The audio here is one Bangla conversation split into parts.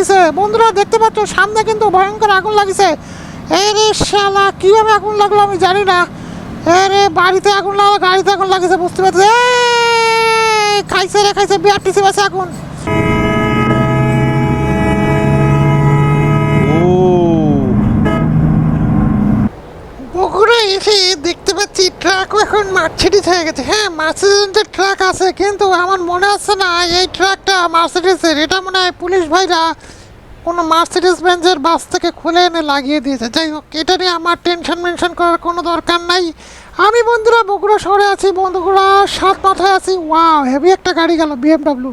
লাগিছে। বন্ধুরা দেখতে পাচ্ছ সামনে কিন্তু ভয়ঙ্কর আগুন লাগিছে। এরে শালা কীভাবে আগুন লাগল আমি জানি না। এরে বাড়িতে আগুন লাগল গাড়িতে আগুন লাগিছে বুঝতে পারছি? খাইছে রে খাইছে বিআরটিসি বাসে আগুন। বগুড়া এসে দেখতে পাচ্ছি ট্রাকও এখন মার্সিডিজ হয়ে গেছে। হ্যাঁ মার্সিডিজের ট্রাক আছে, কিন্তু আমার মনে আছে না এই ট্রাকটা মার্সিডিজের এটা মনে হয় পুলিশ ভাইরা কোনো মার্সিডিজ বেঞ্জের বাস থেকে খুলে এনে লাগিয়ে দিয়েছে। যাই হোক, এটা নিয়ে আমার টেনশন মেনশন করার কোনো দরকার নাই। আমি বন্ধুরা বগুড়া শহরে আছি, বন্ধুরা সাত মাথায় আছি। ওয়াও হেভি একটা গাড়ি গেল বিএমডাব্লিউ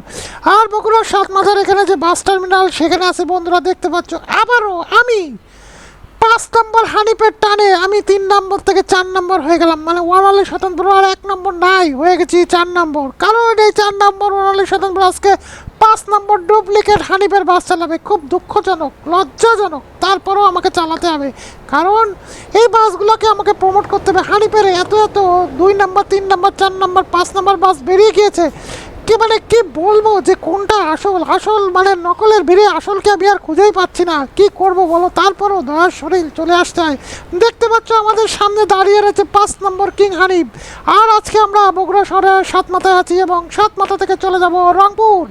আর বগুড়ার সাত মাথার এখানে যে বাস টার্মিনাল সেখানে আছে বন্ধুরা, দেখতে পাচ্ছ। আবারও আমি পাঁচ নম্বর হানিপের টানে আমি তিন নম্বর থেকে চার নম্বর হয়ে গেলাম। মানে ওয়ারালি স্বতন্ত্র আর এক নম্বর নাই, হয়ে গেছি চার নম্বর। কারণ এই চার নম্বর ওয়ারালি স্বতন্ত্র আজকে পাঁচ নম্বর ডুপ্লিকেট হানিপের বাস চালাবে। খুব দুঃখজনক, লজ্জাজনক। তারপরেও আমাকে চালাতে হবে। কারণ এই বাসগুলোকে আমাকে প্রমোট করতে হবে। হানিপের এত এত দুই নম্বর, তিন নম্বর, চার নম্বর, পাঁচ নম্বর বাস বেরিয়ে গিয়েছে। কি মানে কি বলব যে কোনটা আসল? আসল মানে নকলের ভিড়ে আসলকে আমি আর খুঁজেই পাচ্ছি না। কি করব বলো? তারপরও দয়ার শরীর চলে আসতে হয় দেখতে পাচ্ছ আমাদের সামনে দাঁড়িয়ে রয়েছে পাঁচ নম্বর কিং হানিফ। আর আজকে আমরা বগুড়া শহরে সাত মাথায় আছি এবং সাত মাথা থেকে চলে যাব রংপুর।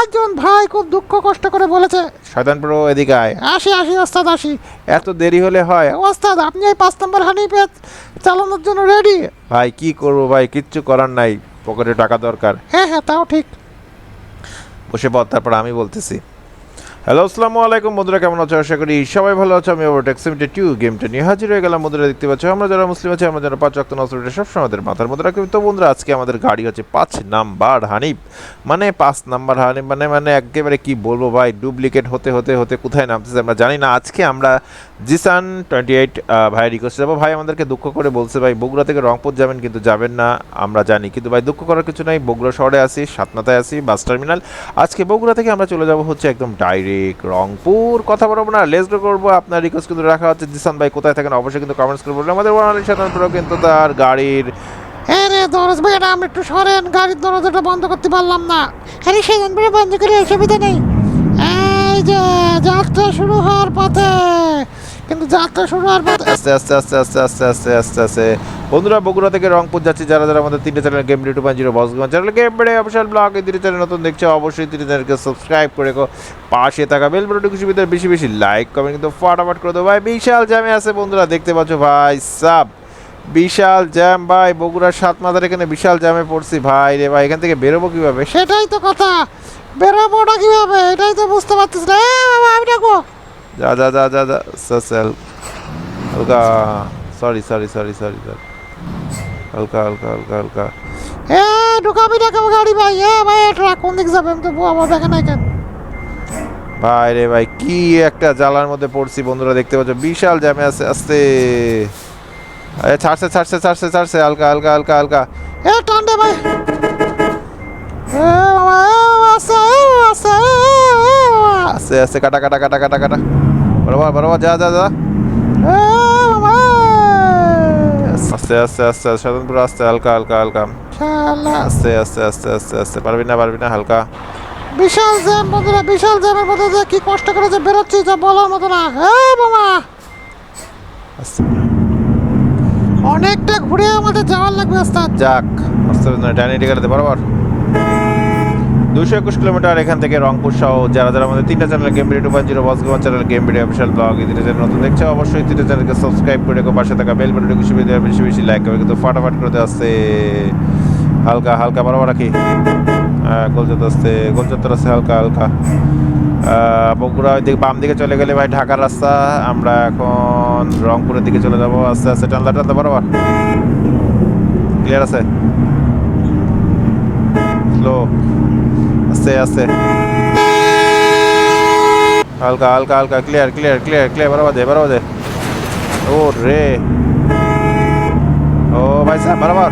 একজন ভাই খুব দুঃখ কষ্ট করে বলেছে শয়তান এদিকে আয়। আসি আসি ওস্তাদ আসি। এত দেরি হলে হয়। ওস্তাদ আপনি এই পাঁচ নম্বর হানিফে চালানোর জন্য রেডি ভাই কি করব ভাই? কিচ্ছু করার নাই। পকেটে টাকা দরকার। হ্যাঁ হ্যাঁ তাও ঠিক। বসে পর তারপর আমি বলতেছি। হ্যালো আসসালামু আলাইকুম। বন্ধুরা, কেমন আছো? আশা করি সবাই ভালো আছো। আমি ওভার টেক্সিমিটে টু গেমটা নিয়ে হাজির হয়ে গেলাম। বন্ধুরা, দেখতে পাচ্ছ, আমরা যারা মুসলিম আছি, আমরা যারা পাঁচ রক্ত নসরটা সবসময় আমাদের মাথার মধ্যে রাখি। তো বন্ধুরা, আজকে আমাদের গাড়ি হচ্ছে পাঁচ নাম্বার হানিফ। মানে পাঁচ নাম্বার হানিফ মানে মানে একেবারে কি বলব ভাই, ডুপ্লিকেট হতে হতে হতে কোথায় নামতেছে আমরা জানি না। আজকে আমরা জিসান টোয়েন্টি এইট ভাই রিকোয়েস্ট যাব। ভাই আমাদেরকে দুঃখ করে বলছে, ভাই, বগুড়া থেকে রংপুর যাবেন কিন্তু যাবেন না, আমরা জানি। কিন্তু ভাই, দুঃখ করার কিছু নাই। বগুড়া শহরে আছি সাতনাতায় আছি, বাস টার্মিনাল। আজকে বগুড়া থেকে আমরা চলে যাব হচ্ছে একদম ডাইরেক্ট রংপুর কথা বলব না লেস করব। আপনার রিকোয়েস্ট কিন্তু রাখা হচ্ছে জিসান ভাই কোথায় থাকেন অবশ্যই কিন্তু কমেন্টস করে বলবেন। আমাদের ওয়ান সাধারণ কিন্তু তার গাড়ির হ্যাঁ রে দরজ ভাই এটা আমি একটু সরেন গাড়ির দরজাটা বন্ধ করতে পারলাম না। আরে সেদিন করে বন্ধ করে অসুবিধা নেই। এই যে যাত্রা শুরু হওয়ার পথে। কিন্তু যাত্রা শুরু হওয়ার পথে আস্তে আস্তে আস্তে আস্তে আস্তে আস্তে আস্তে আস্তে। বন্ধুরা, বগুড়া থেকে রংপুর যাচ্ছি যারা যারা আমাদের তিনটে channel game two point zero বসগঞ্জ channel game বেড়ে অফিসিয়াল ব্লগ এই তিনটে চ্যানেল নতুন দেখছ, অবশ্যই তিনটে চ্যানেলকে সাবস্ক্রাইব করে পাশে থাকা বেল বাটনটি খুশি ভিতরে বেশি বেশি লাইক কমেন্ট কিন্তু ফাটাফাট করে দেবো ভাই, বিশাল জ্যামে আছে বন্ধুরা, দেখতে পাচ্ছ ভাই সাব বিশাল জ্যাম ভাই, বগুড়ার সাত মাথার এখানে বিশাল জ্যামে পড়ছি। ভাই রে ভাই, এখান থেকে বেরোবো কীভাবে? সেটাই তো কথা, বেরোবোটা কীভাবে? এটাই তো বুঝতে পারছিস না। বাবা, আমি ডাকো যা যা যা যা যা sorry sorry sorry sorry sorry হালকা হালকা হালকা হালকা। এ ঢুকাবি ডাকাবো গাড়ি ভাই? এ ভাই ট্রাক কোন দিক যাবে? আমি তো আমার দেখে নাই কেন? ভাই রে ভাই কি একটা জ্বালার মধ্যে পড়ছি বন্ধুরা দেখতে পাচ্ছ বিশাল জ্যামে আছে আস্তে। আরে ছাড়ছে ছাড়ছে ছাড়ছে ছাড়ছে হালকা হালকা হালকা হালকা। এ টান দে ভাই। এ বাবা আস্তে আস্তে কাটা কাটা কাটা কাটা কাটা। বরাবর বরাবর যা যা যা এ বাবা আস্তে আস্তে আস্তে আস্তে স্বতন্ত্র আস্তে হালকা হালকা হালকা। আস্তে আস্তে আস্তে আস্তে আস্তে পারবি না পারবি না হালকা। বিশাল জ্যাম বন্ধুরা বিশাল জ্যামের মধ্যে যে কি কষ্ট করে যে বেরোচ্ছি যা বলার মতো না। হে বাবা! আস্তে। অনেকটা ঘুরে আমাদের যাওয়ার লাগবে ওস্তাদ। যাক আস্তে আস্তে ডাইনি টিকাতে বরাবর। দুশো একুশ কিলোমিটার এখান থেকে রংপুর সহ যারা যারা আমাদের তিনটা channel game video two point zero বসগোয়া channel, game video official blog এই তিনটা চ্যানেল নতুন দেখছে, অবশ্যই তিনটা চ্যানেলকে সাবস্ক্রাইব করে রেখো, পাশে থাকা বেল বাটনটি খুশি ভিডিও বেশি বেশি লাইক করবে, কিন্তু ফাটাফাট করতে আসছে হালকা হালকা বরাবর রাখি হ্যাঁ গোলচত্বর আসছে গোলচত্বর আসছে হালকা হালকা। বগুড়া ওই দিকে, বাম দিকে চলে গেলে ভাই ঢাকার রাস্তা, আমরা এখন রংপুরের দিকে চলে যাব, আস্তে আস্তে টানলা টানলা, বরাবর। ক্লিয়ার আছে? স্লো আস্তে আস্তে হালকা হালকা হালকা ক্লিয়ার ক্লিয়ার ক্লিয়ার ক্লিয়ার বরাবর দে দে ও রে। ও ভাই সাহেব, বরাবর।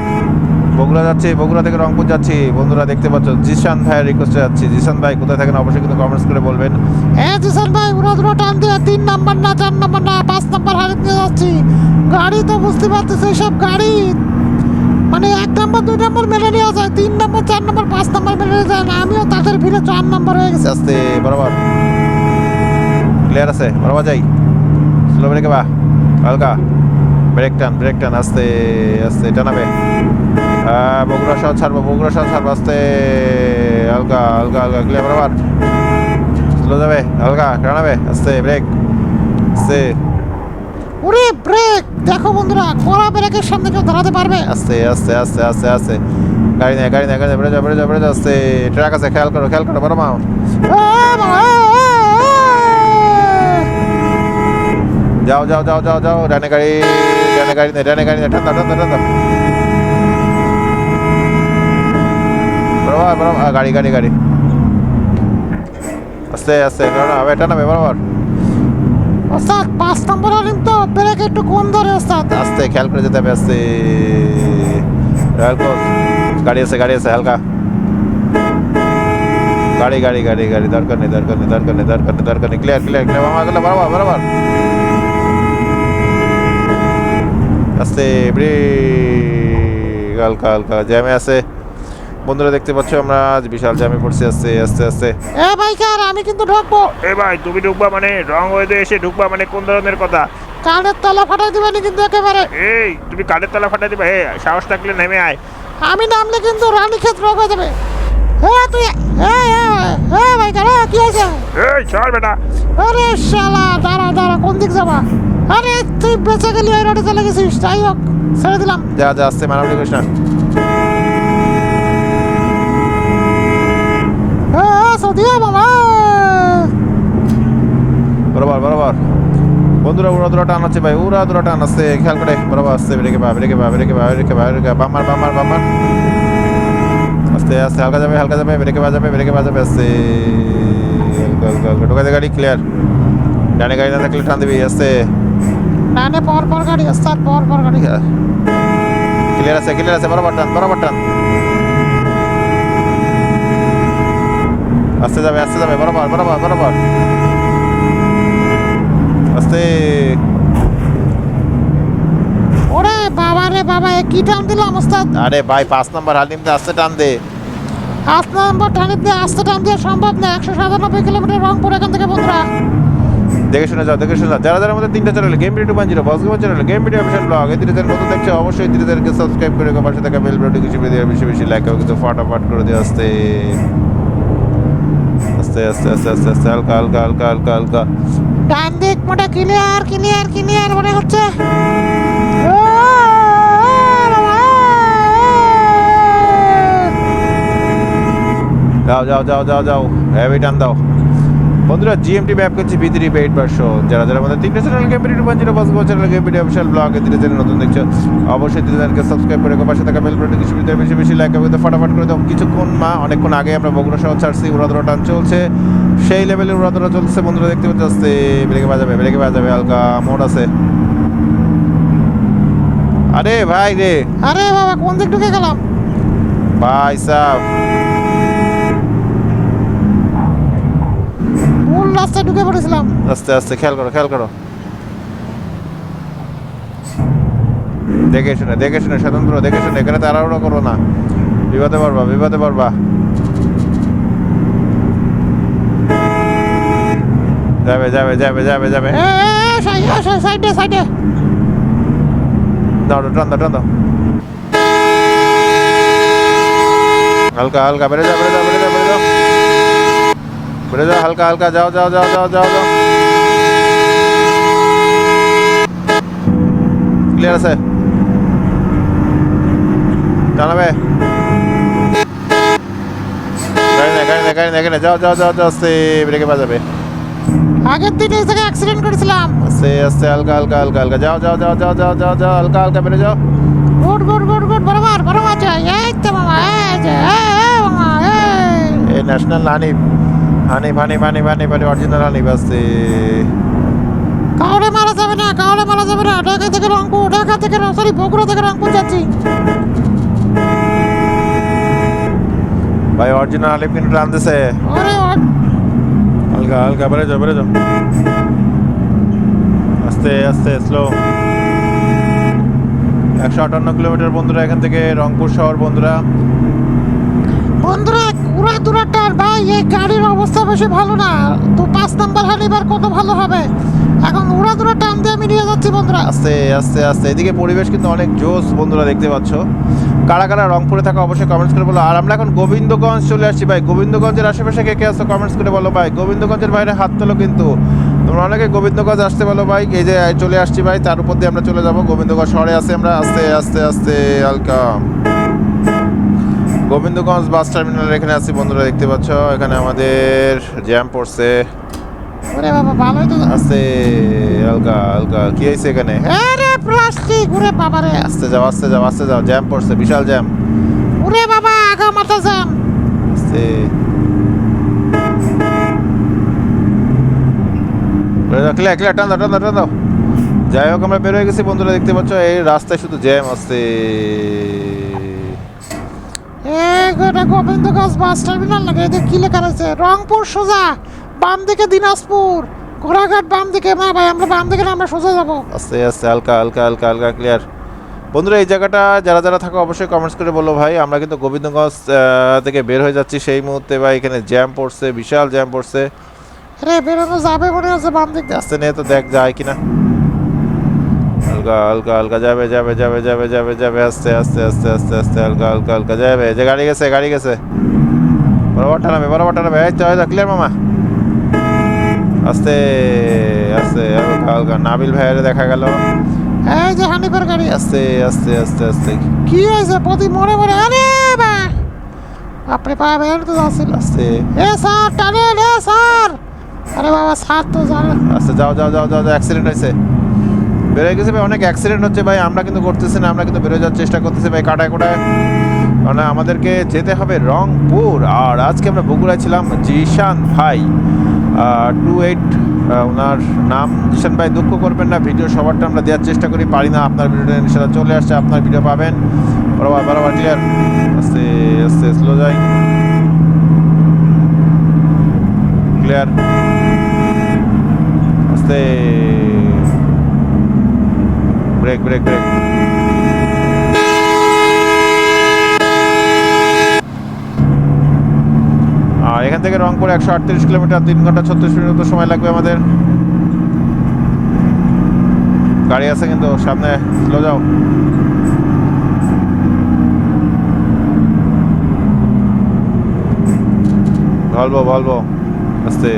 বগুড়া যাচ্ছি, বগুড়া থেকে রংপুর যাচ্ছি। বন্ধুরা দেখতে পাচ্ছ, জিশান ভাইয়ের রিকোয়েস্টে যাচ্ছি। জিশান ভাই, কোথায় থাকেন? অবশ্যই কিন্তু কমেন্টস করে বলবেন। হ্যাঁ জিসান ভাই উড়া দুটো টান দিয়ে, তিন নাম্বার না, চার নাম্বার না, পাঁচ নাম্বার হারিয়ে যাচ্ছি। গাড়ি তো বুঝতে পারছিস সব গাড়ি। মানে এক নাম্বার, দুই নাম্বার নেওয়া যায়, তিন নাম্বার, চার নাম্বার, পাঁচ নাম্বার নেওয়া যায় আমিও তাদের ভিড়ে চার নাম্বার হয়ে গেছে। আস্তে, বরাবর। ক্লিয়ার আছে? বরাবর যাই। স্লো ব্রেকে বা, হালকা। ব্রেক টান ব্রেক টান আস্তে আস্তে, টানাবে। বগুড়া শহর ছাড়বো, বগুড়া শহর ছাড়বো, আস্তে, হালকা হালকা হালকা ক্লিয়ার বরাবর। স্লো যাবে, হালকা, টানাবে, আস্তে ব্রেক আস্তে। দেখো বন্ধুরা কড়া ব্রেকের সামনে কেউ দাঁড়াতে পারবে? আস্তে আস্তে আস্তে আস্তে আস্তে। গাড়ি নেই গাড়ি নেই গাড়ি বেড়ে যাও বেড়ে বেড়ে যাও আস্তে। ট্রাক আছে খেয়াল করো খেয়াল করো বড় এ। যাও যাও যাও যাও যাও ডানে গাড়ি ডানে গাড়ি নেই ডানে গাড়ি নেই ঠান্ডা ঠান্ডা ঠান্ডা। বরাবর বরাবর গাড়ি গাড়ি গাড়ি। আস্তে আস্তে না না এটা নামে বরাবর ওস্তাদ পাঁচ নম্বর আলিম তো, ব্রেক একটু কম ধরে ওস্তাদ আস্তে, খেয়াল করে যেতে হবে, আস্তে। গাড়ি আছে গাড়ি আছে, হালকা। গাড়ি গাড়ি গাড়ি গাড়ি, দরকার নেই দরকার নেই দরকার নেই দরকার নেই দরকার নেই। ক্লিয়ার ক্লিয়ার ক্লিয়ার আমার গেলে বরাবর বরাবর আস্তে ব্রেক হালকা হালকা জ্যামে আছে। বন্ধুরা দেখতে পাচ্ছ আমরা আজ বিশাল জ্যামে পড়ছি আস্তে আস্তে আস্তে। এ বাইকার আমি কিন্তু ঢুকবো। এ ভাই তুমি ঢুকবা মানে রং ওয়েতে এসে ঢুকবা মানে কোন ধরনের কথা? কানের তলা ফাটাই দিবেনি কিন্তু একেবারে। এই তুমি কাঠের তলা ফাটা দিবা হে সাহস থাকলে নেমে আয়। আমি নামলে কিন্তু রানী ক্ষেত রোগ হয়ে যাবে। হ্যাঁ তুই হ্যাঁ হ্যাঁ বাইকার হ্যাঁ কি হয়েছে? এই চল বেটা। আরে শালা দাঁড়া দাঁড়া কোন দিক যাবা? আরে তুই বেঁচে গেলি ওই রোডে চলে গেছিস। যাই হোক ছেড়ে দিলাম। যা যা আস্তে মারামারি করিস না। সদিয়া বাবা বরাবর বরাবর। বন্ধুরা উড়া দুরা টান আছে ভাই উড়া দুরা টান আছে। খেয়াল করে বরাবর আসছে ব্রেকে বা ব্রেকে বা ব্রেকে বা ব্রেকে বা ব্রেকে বামার বামার বামার। আস্তে আস্তে হালকা যাবে হালকা যাবে ব্রেকে বাজাবে ব্রেকে বাজাবে আস্তে। হালকা ঢোকাতে গাড়ি ক্লিয়ার ডানে গাড়ি না থাকলে টান দিবি আস্তে। ডানে পর পর গাড়ি ওস্তাদ পর পর গাড়ি। ক্লিয়ার আছে ক্লিয়ার আছে বরাবর টান বরাবর টান। আস্তে যাবে আস্তে যাবে বরাবর বরাবর বরাবর। আস্তে। ওরে বাবা রে বাবা এ কি টান দিলাম ওস্তাদ? আরে ভাই পাঁচ নাম্বার হালিমতে আস্তে টান দে। আট নম্বর টানে দিয়ে আসতে টান দিয়ে সম্ভব না একশো সাতানব্বই কিলোমিটার রংপুর এখান থেকে বন্ধুরা। দেখে শুনে যাও দেখে শুনে যাও। যারা যারা আমাদের তিনটা channel game video one zero boss game channel game video official blog এই তিনটা নতুন দেখছে অবশ্যই তিনটাদেরকে সাবস্ক্রাইব করে পাশে থাকা বেল বাটন কিছু বেশি বেশি লাইক হবে কিন্তু ফটাফট করে দিয়ে আসতে। আস্তে আস্তে আস্তে আস্তে আস্তে হালকা হালকা হালকা হালকা হালকা। ডান দিক মোটা ক্লিয়ার ক্লিয়ার ক্লিয়ার মনে হচ্ছে। যাও যাও যাও যাও যাও। হ্যাভি টান দাও। বন্ধুরা জিএমটি ম্যাপ করছি ভিতরি পেইড ভার্সন যারা যারা আমাদের তিনটে channel game video one zero boss game channel game video official blog তিনটে চ্যানেল নতুন দেখছ অবশ্যই তিনটে চ্যানেলকে সাবস্ক্রাইব করে পাশে থাকা বেল বাটন কিছু ভিডিও বেশি বেশি লাইক হবে তো ফটাফট করে দাও। কিছুক্ষণ মা অনেকক্ষণ আগে আমরা বগুড়া শহর ছাড়ছি উড়াদুরা টান চলছে। সেই লেভেলের উড়াদুরা চলছে বন্ধুরা দেখতে পাচ্ছি আসতে ব্রেকে বাজাবে ব্রেকে বাজাবে হালকা মোড় আছে। আরে ভাই রে। আরে বাবা কোন দিক ঢুকে গেলাম? ভাই সাহ ভুল রাস্তায় ঢুকে পড়েছিলাম। আস্তে আস্তে খেয়াল করো খেয়াল করো। দেখে শুনে দেখে শুনে স্বতন্ত্র দেখে শুনে এখানে তাড়াহুড়ো করো না। বিপদে পারবা বিপদে পারবা যাবে যাবে যাবে যাবে যাবে। সাইডে সাইডে। দাও, টান দাও টান দাও। হালকা হালকা বেড়ে যাও বেড়ে যাও বেড়ে যাও হালকা হালকা যাও যাও যাও যাও যাও যাও ক্লিয়ার আছে টানাবে গাড়ি না গাড়ি না গাড়ি না গাড়ি না যাও যাও যাও যাও আস্তে ব্রেকে বাজাবে আগের দিন এই জায়গায় অ্যাক্সিডেন্ট করেছিলাম আস্তে আস্তে হালকা হালকা হালকা হালকা যাও যাও যাও যাও যাও যাও যাও হালকা হালকা বেড়ে যাও গুড গুড গুড গুড বরাবর বরাবর যাই এই তো মামা এই যে এই, এই মামা এই এই ন্যাশনাল হানিফ হানিফ হানিফ হানিফ হানিফ অরিজিনাল হানিফ আসছে কাউরে মারা যাবে না কাউরে মারা যাবে না ঢাকা থেকে রংপুর ঢাকা থেকে সরি বগুড়া থেকে রংপুর যাচ্ছি। ভাই অরিজিনাল হানিফ কিন্তু আরে ও- হালকা হালকা বেড়ে যাও বেড়ে যাও। আস্তে আস্তে স্লো একশো আটান্ন কিলোমিটার বন্ধুরা এখান থেকে রংপুর শহর বন্ধুরা। বন্ধুরা উড়াদুরা ভাই, এই গাড়ির অবস্থা বেশি ভালো না। তো পাঁচ নাম্বার হানি এবার কত ভালো হবে? এখন উড়াদুরা টান দিয়ে আমি নিয়ে যাচ্ছি বন্ধুরা। আস্তে আস্তে আস্তে। এদিকে পরিবেশ কিন্তু অনেক জোস বন্ধুরা, দেখতে পাচ্ছ। কারা কারা রংপুরে থাকা অবশ্যই কমেন্টস করে বলো। আর আমরা এখন গোবিন্দগঞ্জ চলে আসছি ভাই। গোবিন্দগঞ্জের আশেপাশে কে কে আসছো কমেন্টস করে বলো ভাই। গোবিন্দগঞ্জের বাইরে হাত তোলো কিন্তু। তোমরা অনেকে গোবিন্দগঞ্জ আসতে বলো ভাই। এই যে চলে আসছি ভাই। তার উপর দিয়ে আমরা চলে যাব। গোবিন্দগঞ্জ শহরে আছি আমরা। আস্তে আস্তে আস্তে হালকা গোবিন্দগঞ্জ বাস টার্মিনাল এখানে আছি বন্ধুরা দেখতে পাচ্ছ? এখানে আমাদের জ্যাম পড়ছে। ওরে বাবা ভালোই তো। আস্তে হালকা হালকা। কি হয়েছে এখানে? আরে প্লাস্টিক ওরে বাবা রে। আস্তে যাও আস্তে যাও আস্তে যাও জ্যাম পড়ছে বিশাল জ্যাম। ওরে বাবা আগা মাথা জ্যাম। আস্তে। ক্লিয়ার ক্লিয়ার টান দাও টান দাও টান দাও। যাই হোক আমরা বের হয়ে গেছি বন্ধুরা দেখতে পাচ্ছ? এই রাস্তায় শুধু জ্যাম আসছে এই গোটা গোবিন্দগঞ্জ বাস টার্মিনাল লাগে এদের কি লেখা রয়েছে? রংপুর সোজা বাম দিকে দিনাজপুর। ঘোড়াঘাট বাম দিকে। মা ভাই আমরা বাম দিকে না আমরা সোজা যাব। আস্তে আস্তে হালকা হালকা হালকা হালকা ক্লিয়ার বন্ধুরা এই জায়গাটা যারা যারা থাকো অবশ্যই কমেন্টস করে বলো ভাই। আমরা কিন্তু গোবিন্দগঞ্জ থেকে বের হয়ে যাচ্ছি সেই মুহূর্তে ভাই। এখানে জ্যাম পড়ছে বিশাল জ্যাম পড়ছে। রে বেরোনো যাবে মনে হচ্ছে বাম দিক আস্তে নিয়ে তো দেখ যায় কিনা। হালকা হালকা হালকা, যাবে যাবে যাবে যাবে যাবে যাবে, আস্তে আস্তে আস্তে আস্তে আস্তে, হালকা হালকা হালকা, যাবে। যে গাড়ি গেছে গাড়ি গেছে। বরাবর টানাবে বরাবর টানাবে এই তো ক্লিয়ার মামা? আস্তে আস্তে, হালকা হালকা। নাবিল ভাইয়ের দেখা গেল। এই যে হানিফের গাড়ি। আস্তে আস্তে আস্তে আস্তে। কি হয়েছে? প্রতি মরে মরে আরে বা বাপরে পা বের তো যাচ্ছিল আস্তে। এ স্যার টানে রে স্যার! আরে বাবা, স্যার তো জানে আস্তে, যাও যাও যাও যাও অ্যাক্সিডেন্ট হয়েছে। বেরোয় গেছে ভাই, অনেক অ্যাক্সিডেন্ট হচ্ছে ভাই, আমরা কিন্তু করতেছি না, আমরা কিন্তু বেরোয় যাওয়ার চেষ্টা করতেছি ভাই কাটায় কোটায় কারণ আমাদেরকে যেতে হবে রংপুর। আর আজকে আমরা বগুড়ায় ছিলাম জিশান ভাই। টু এইট ওনার নাম জিশান ভাই, দুঃখ করবেন না, ভিডিও সবারটা আমরা দেওয়ার চেষ্টা করি, পারি না, আপনার ভিডিওটা ইনশাল্লাহ চলে আসছে, আপনার ভিডিও পাবেন। বরাবর বরাবর ক্লিয়ার আস্তে আস্তে স্লো যাই। ক্লিয়ার আস্তে। ব্রেক ব্রেক ব্রেক এখান থেকে রংপুর একশো আটত্রিশ কিলোমিটার, তিন ঘণ্টা ছত্রিশ মিনিট সময় লাগবে আমাদের। গাড়ি আছে কিন্তু, সামনে। স্লো যাও। ভলভো ভলভো আস্তে।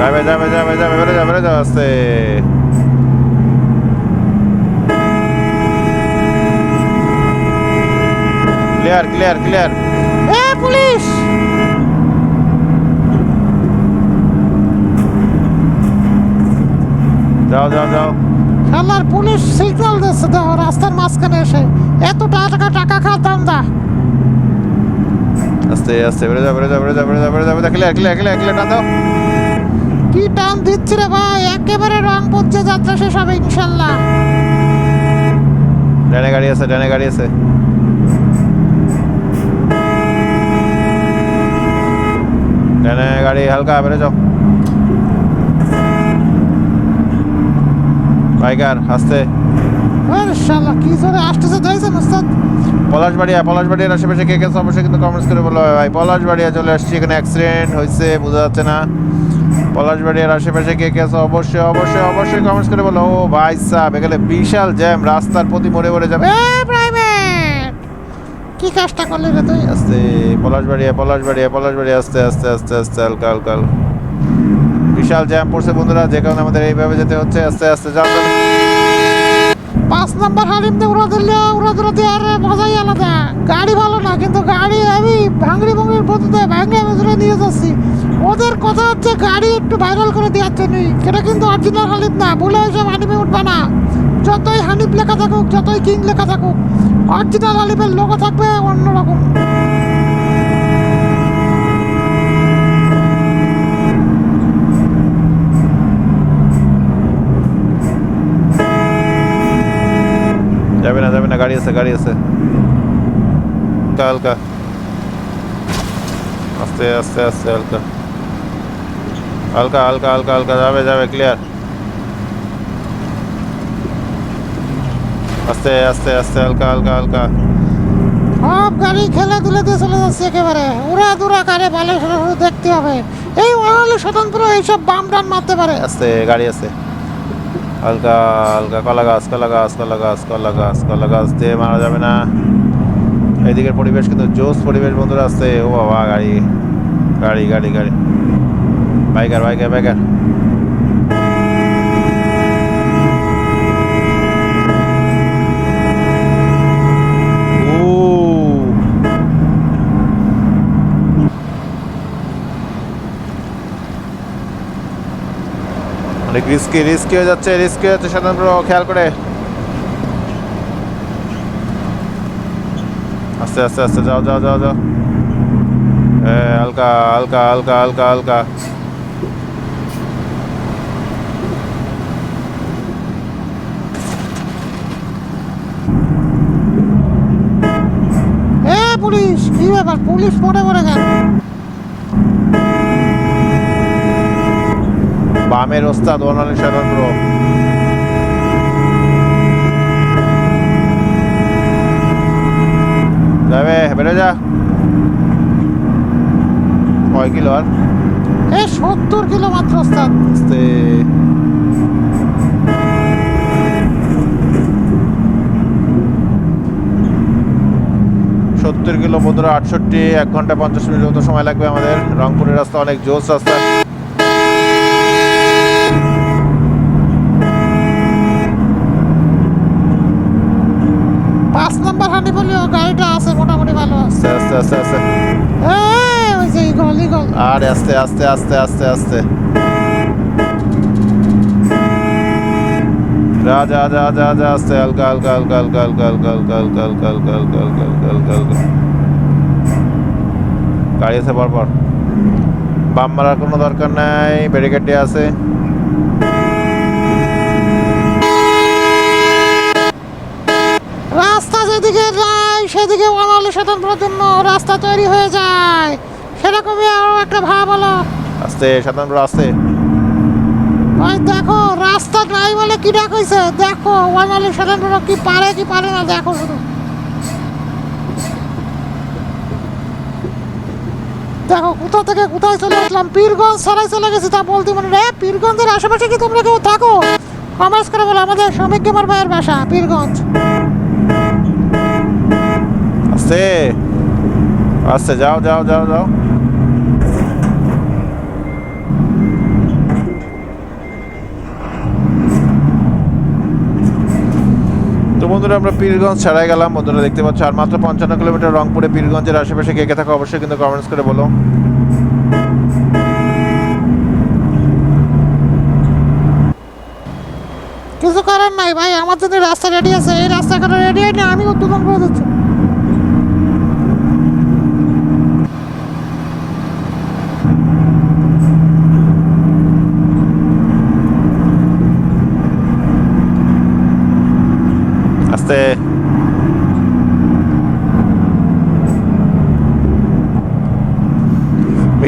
যাবে যাবে যাবে যাবে বেড়ে যাবে বেড়ে যাবে আস্তে ক্লিয়ার ক্লিয়ার ক্লিয়ার এ পুলিশ যাও যাও যাও শালার পুলিশ সিগন্যাল দিচ্ছে দেখো রাস্তার মাঝখানে এসে এত টাকা টাকা খাতাম দা আস্তে আস্তে বেড়ে যাও বেড়ে যাও বেড়ে যাও বেড়ে যাও বেড়ে যাও ক্লিয়ার ক্লিয়ার ক্লিয়ার ক্লিয়ার টান দাও কি টান দিচ্ছি রে ভাই? একেবারে রং পড়ছে যাত্রা শেষ হবে ইনশাল্লাহ। ডানে গাড়ি আছে ডানে গাড়ি আছে। ডানে গাড়ি হালকা বেড়ে যাও। বাইকার আস্তে ইনশাল্লাহ কি জোরে আসতেছে দেখছেন ওস্তাদ? পলাশবাড়িয়া পলাশবাড়িয়ার আশেপাশে কে কে অবশ্যই কিন্তু কমেন্টস করে বলো। ভাই পলাশবাড়িয়া চলে আসছি। এখানে অ্যাক্সিডেন্ট হয়েছে বোঝা যাচ্ছে না। পলাশবাড়িয়ার আশেপাশে কে কে আছে? অবশ্যই অবশ্যই অবশ্যই কমেন্টস করে বলো। ও ভাই সাহেব, এখানে বিশাল জ্যাম রাস্তার প্রতি মরে মরে যাবে। কি কাজটা করলে রে তুই? আস্তে, পলাশবাড়িয়া পলাশবাড়িয়া পলাশবাড়িয়া, আস্তে আস্তে আস্তে আস্তে, হালকা হালকা। বিশাল জ্যাম পড়ছে বন্ধুরা, যে কারণে আমাদের এইভাবে যেতে হচ্ছে। আস্তে আস্তে, যাও। পাঁচ নাম্বার হালিম দিয়ে উড়া দিলে উড়া দিলে দিয়ে আর মজাই আলাদা। গাড়ি ভালো না, কিন্তু গাড়ি আমি ভাঙড়ি ভাঙড়ির বন্ধুতে ভাঙড়ি আমি নিয়ে যাচ্ছি। কথা হচ্ছে গাড়ি একটু ভাইরাল করে দেওয়ার জন্যই। সেটা কিন্তু অরিজিনাল হালিম না বলে এসব হানিমে উঠবে না। যতই হানিফ লেখা থাকুক, যতই কিং লেখা থাকুক অরিজিনাল হালিমের লোগো থাকবে অন্যরকম। যাবে না যাবে না, গাড়ি আছে গাড়ি আছে। হালকা। আস্তে আস্তে আস্তে, হালকা। হালকা হালকা হালকা হালকা যাবে যাবে ক্লিয়ার আস্তে আস্তে আস্তে হালকা হালকা হালকা। সব গাড়ি খেলে তুলে দিয়ে চলে যাচ্ছে একেবারে। উড়া দুরা কারে ভালো দেখতে হবে। এই ওয়ালে স্বতন্ত্র এইসব বাম ডান মারতে পারে। আস্তে গাড়ি আছে। হালকা হালকা কলা গাছ কলা গাছ কলা গাছ কলা গাছ কলা গাছ দিয়ে মারা যাবে না। এদিকের পরিবেশ কিন্তু জোস পরিবেশ বন্ধুরা আসছে ও বাবা গাড়ি গাড়ি গাড়ি গাড়ি। Biker biker biker. অনেক রিস্কি রিস্কি হয়ে যাচ্ছে রিস্কি হয়ে যাচ্ছে, সাধারণ খেয়াল করে। আস্তে আস্তে আস্তে, যাও যাও যাও যাও। হালকা হালকা হালকা হালকা হালকা এ ব্যাপার পুলিশ পড়ে পড়ে গেল বামের ওস্তাদ ওনালি সাধারণ যাবে বেরো যা। কয় কিলো আর? এ সত্তর কিলো মাত্র ওস্তাদ। সত্তর কিলো বন্ধুরা আটষট্টি এক ঘণ্টা পঞ্চাশ মিনিট মতো সময় লাগবে আমাদের। রংপুরের রাস্তা অনেক জোস রাস্তা। পাঁচ নাম্বার হানি বলেও গাড়িটা আছে মোটামুটি ভালো আছে। আস্তে আর আস্তে আস্তে আস্তে আস্তে আস্তে। যা যা যা যা যা আস্তে হালকা হালকা হালকা হালকা হালকা হালকা হালকা হালকা হালকা হালকা হালকা হালকা হালকা হালকা হালকা গাড়ি আছে পরপর বাম মারার কোনো দরকার নাই ব্যারিকেড আছে রাস্তা যেদিকে যায় সেদিকে ওয়ানালি স্বতন্ত্রের জন্য রাস্তা তৈরি হয়ে যায় সেরকমই আরও একটা ভাব হলো আস্তে সাধারণ আস্তে ওই দেখো, রাস্তা নাই বলে কি ডাক হইছে? দেখো, ওয়ানালি স্বতন্ত্র কি পারে কি পারে না, দেখো শুধু। দেখো, কোথা থেকে কোথায় চলে আসলাম? পীরগঞ্জ ছাড়াই চলে গেছি, তা বলতে মনে রে পীরগঞ্জের আশেপাশে কি তোমরা কেউ থাকো? কমার্স করে বলো, আমাদের শ্রমিক গেমার ভাইয়ের বাসা, পীরগঞ্জ। আস্তে। আস্তে, যাও যাও যাও যাও। বন্ধুরা, আমরা পীরগঞ্জ ছাড়াই গেলাম। বন্ধুরা, দেখতে পাচ্ছ, আর মাত্র পঞ্চান্ন কিলোমিটার রংপুরে পীরগঞ্জের আশেপাশে কে কে থাকো অবশ্যই কিন্তু কমেন্টস করে বলো। কিছু করার নাই ভাই, আমার জন্য রাস্তা রেডি আছে, এই রাস্তা রেডি রেডি না আমি উদ্বোধন করে দিচ্ছি আস্তে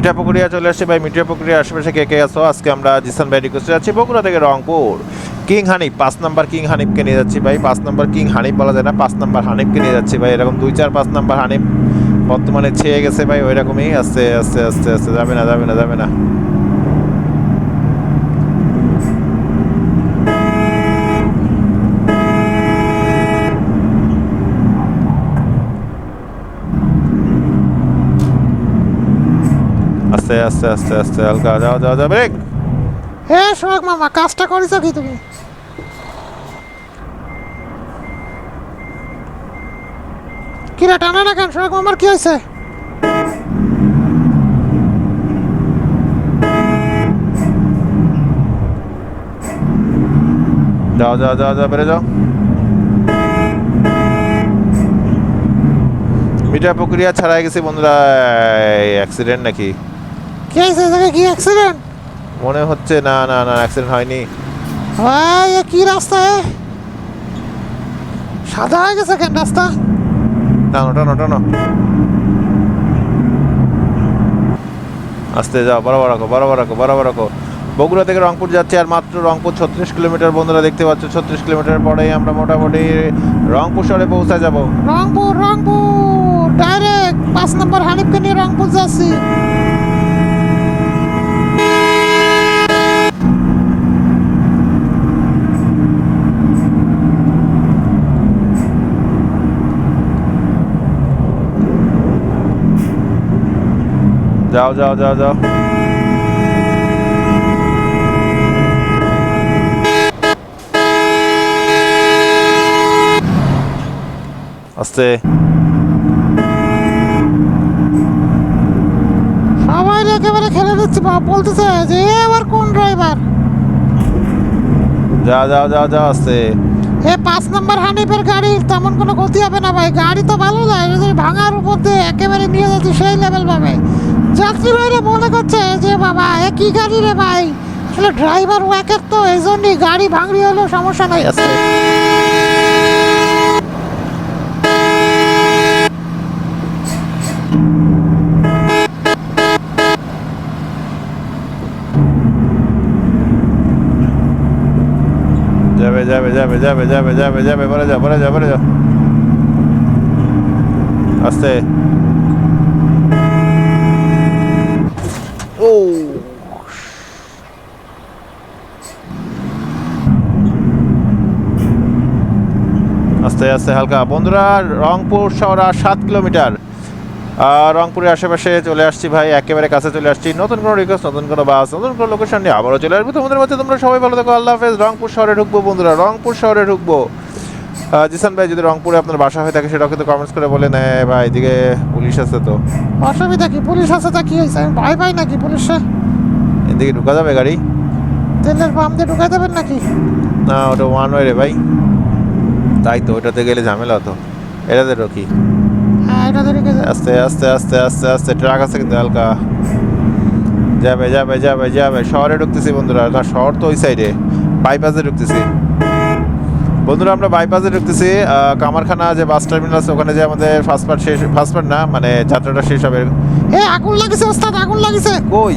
মিঠা পুকুরিয়া চলে আসছে। ভাই মিঠা পুকুরিয়া আশেপাশে কে কে আছো? আজকে আমরা জিসান ভাই রিকোয়েস্টে যাচ্ছি বগুড়া থেকে রংপুর। কিং হানিফ, পাঁচ নাম্বার কিং হানিফকে নিয়ে যাচ্ছি ভাই। পাঁচ নাম্বার কিং হানিফ বলা যায় না, পাঁচ নাম্বার হানিফকে নিয়ে যাচ্ছি ভাই। এরকম দুই চার, পাঁচ নাম্বার হানিফ বর্তমানে ছেয়ে গেছে ভাই, ওইরকমই। আস্তে আস্তে আস্তে আস্তে, যাবে না যাবে না যাবে না। আস্তে আস্তে আস্তে হালকা যাও যাও যাও ব্রেক। হে সোহাগ মামা কাজটা করেছ কি তুমি? কিরা টানা না কেন? সোহাগ মামার কি হয়েছে? যাও যাও যাও যাও বেড়ে যাও। মিঠা প্রক্রিয়া ছাড়াই গেছি বন্ধুরা। অ্যাক্সিডেন্ট নাকি? কি জায়গায় কি অ্যাক্সিডেন্ট মনে হচ্ছে না না না অ্যাক্সিডেন্ট হয়নি। ভাই এ কি রাস্তা এ? সাদা হয়ে গেছে কেন রাস্তা? টানো টানো টানো। আস্তে যাও বরাবর রাখো বরাবর রাখো বরাবর রাখো। বগুড়া থেকে রংপুর যাচ্ছে আর মাত্র রংপুর ছত্রিশ কিলোমিটার। বন্ধুরা দেখতে পাচ্ছ ছত্রিশ কিলোমিটার পরেই আমরা মোটামুটি রংপুর শহরে পৌঁছে যাব। রংপুর রংপুর ডাইরেক্ট পাঁচ নম্বর হানিফকে নিয়ে রংপুর যাচ্ছি। যাও যাও যাও যাও। আস্তে। সবাই একেবারে খেলে দিচ্ছি বাপ বলতেছে যে আবার কোন ড্রাইভার যাও যাও যাও যাও আস্তে। এ পাঁচ নম্বর হানিফের গাড়ির তেমন কোনো গতি হবে না ভাই। গাড়ি তো ভালো যদি ভাঙার উপর দিয়ে একেবারে নিয়ে যাচ্ছে সেই লেভেল পাবে যাত্রী ভাইরা মনে করছে, যে বাবা, এ কি গাড়ি রে ভাই? আসলে ড্রাইভার ওয়াকের তো এই জন্যই গাড়ি ভাঙড়ি হলেও সমস্যা নাই। আছে যাবে যাবে যাবে যাবে যাবে যাবে যাবে, বলে যাও বলে যাও বলে যাও। আস্তে। আস্তে আস্তে হালকা। বন্ধুরা রংপুর শহর আর সাত কিলোমিটার। আর রংপুরের আশেপাশে চলে আসছি ভাই একেবারে কাছে চলে আসছি। নতুন কোনো রিকোয়েস্ট নতুন কোনো বাস নতুন কোনো লোকেশন নিয়ে আবারও চলে আসব। তোমাদের মধ্যে তোমরা সবাই ভালো থাকো আল্লাহ হাফেজ। রংপুর শহরে ঢুকবো বন্ধুরা রংপুর শহরে ঢুকবো। জিসান ভাই যদি রংপুরে আপনার বাসা হয়ে থাকে সেটাও কিন্তু কমেন্টস করে বলে নেয়। ভাই এদিকে পুলিশ আছে তো? অসুবিধা কি পুলিশ আছে তা কি হয়েছে? আমি ভাই পাই নাকি পুলিশে? এদিকে ঢুকা যাবে গাড়ি? তেলের পাম্প দিয়ে ঢুকাই যাবেন নাকি? না ওটা ওয়ান ওয়ে রে ভাই। তাই তো ওটাতে গেলে ঝামেলা তো এটাতে রকি। হ্যাঁ এটা ধরে আস্তে আস্তে আস্তে আস্তে আস্তে ট্রাক আছে কিন্তু হালকা। যাবে যাবে যাবে যাবে। শহরে ঢুকতেছি বন্ধুরা না শহর তো ওই সাইডে বাইপাসে ঢুকতেছি। বন্ধুরা আমরা বাইপাসে ঢুকতেছি কামারখানা যে বাস টার্মিনাল আছে ওখানে যে আমাদের ফার্স্ট পার্ট শেষ ফার্স্ট পার্ট না মানে যাত্রাটা শেষ হবে। এ আগুন লাগিছে ওস্তাদ আগুন লাগিছে। কই?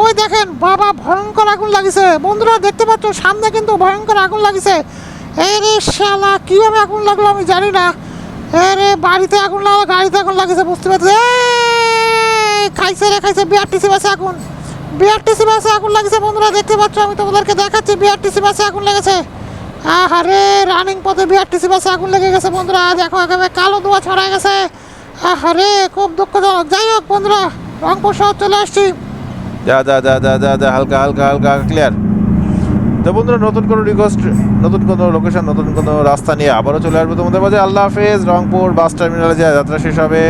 ওই দেখেন বাবা ভয়ঙ্কর আগুন লাগিছে। বন্ধুরা দেখতে পাচ্ছ সামনে কিন্তু ভয়ঙ্কর আগুন লাগিছে। এই রে শালা কীভাবে আগুন লাগল আমি জানি না। এ রে বাড়িতে আগুন লাগল, গাড়িতে আগুন লাগিছে বুঝতে পারছি খাইছে রে, খাইছে বিআরটিসি বাসে আগুন। বিআরটিসি বাসে আগুন লাগিছে বন্ধুরা, দেখতে পাচ্ছ, আমি তোমাদেরকে দেখাচ্ছি বিআরটিসি বাসে আগুন লেগেছে। আহারে রানিং পথে বিআরটিসি বাসে আগুন লেগে গেছে, বন্ধুরা, দেখো, একেবারে কালো ধোঁয়া ছড়ায় গেছে। আহারে, খুব দুঃখজনক। যাই হোক, বন্ধুরা, রংপুর শহর চলে আসছি। যা যা যা যা যা হালকা হালকা হালকা ক্লিয়ার তো বন্ধুরা নতুন কোনো রিকোয়েস্ট নতুন কোনো লোকেশন নতুন কোনো রাস্তা নিয়ে আবারও চলে আসব তোমাদের মাঝে। আল্লাহ হাফেজ রংপুর বাস টার্মিনালে যে যাত্রা শেষ হবে।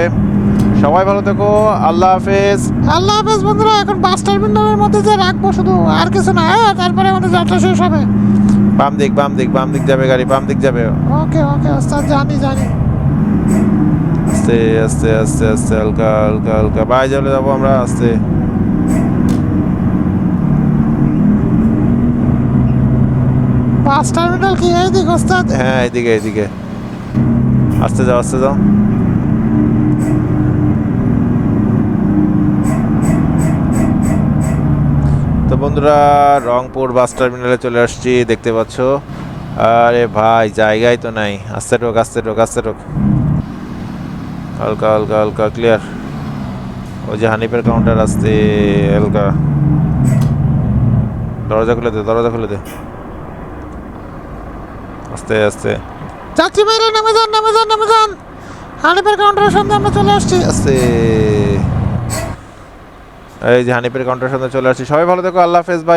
সবাই ভালো থেকো আল্লাহ হাফেজ। আল্লাহ হাফেজ বন্ধুরা এখন বাস টার্মিনালের মধ্যে যে রাখব শুধু আর কিছু না হ্যাঁ তারপরে আমাদের যাত্রা শেষ হবে। বাম দিক বাম দিক বাম দিক যাবে গাড়ি বাম দিক যাবে। ওকে ওকে ওস্তাদ জানি জানি। আস্তে আস্তে আস্তে আস্তে হালকা হালকা হালকা। বাই চলে যাব আমরা আস্তে। বাস টার্মিনাল কি? এই দিক ওস্তাদ। হ্যাঁ এদিকে এদিকে আস্তে যাও আস্তে যাও তো বন্ধুরা, রংপুর বাস টার্মিনালে চলে আসছি, দেখতে পাচ্ছ। আরে ভাই জায়গায় তো নাই। আস্তে ঢোক আস্তে ঢোক আস্তে ঢোক। হালকা হালকা হালকা ক্লিয়ার ওই যে হানিফের কাউন্টার আসতে হালকা। দরজা খুলে দে, দরজা খুলে দে। আস্তে আস্তে। চাকরি বাইরে নেমে যান নেমে যান নেমে যান। হানিফের কাউন্টারের সামনে আমরা চলে আসছি। আস্তে। এই যে হানিফের কাউন্টারের সামনে চলে আসছি। সবাই ভালো থেকো আল্লাহ হাফেজ ভাই